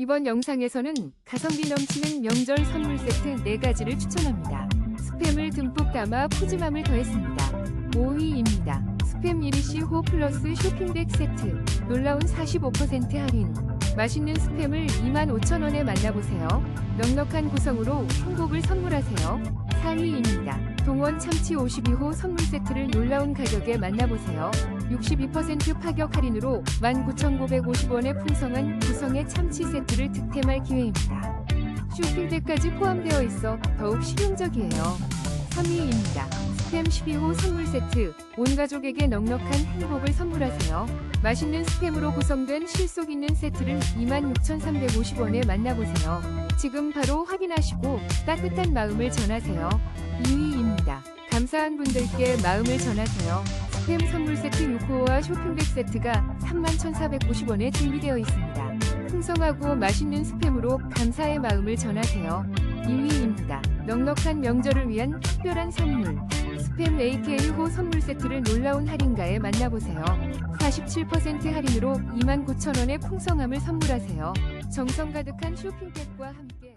이번 영상에서는 가성비 넘치는 명절 선물 세트 4가지를 추천합니다. 스팸을 듬뿍 담아 푸짐함을 더했습니다. 5위입니다. 스팸 이리시 호 플러스 쇼핑백 세트. 놀라운 45% 할인. 맛있는 스팸을 25,000원에 만나보세요. 넉넉한 구성으로 행복을 선물하세요. 4위입니다. 동원 참치 52호 선물 세트를 놀라운 가격에 만나보세요. 62% 파격 할인으로 19,950원에 풍성한 구성의 참치 세트를 득템할 기회입니다. 쇼핑백까지 포함되어 있어 더욱 실용적이에요. 3위입니다. 스팸 12호 선물 세트. 온 가족에게 넉넉한 행복을 선물하세요. 맛있는 스팸으로 구성된 실속 있는 세트를 26,350원에 만나보세요. 지금 바로 확인하시고 따뜻한 마음을 전하세요. 2위입니다. 감사한 분들께 마음을 전하세요. 스팸 선물 세트 6호와 쇼핑백 세트가 31,490원에 준비되어 있습니다. 풍성하고 맛있는 스팸으로 감사의 마음을 전하세요. 2위입니다. 넉넉한 명절을 위한 특별한 선물. 스팸 AK호 선물 세트를 놀라운 할인가에 만나보세요. 47% 할인으로 29,000원의 풍성함을 선물하세요. 정성 가득한 쇼핑백과 함께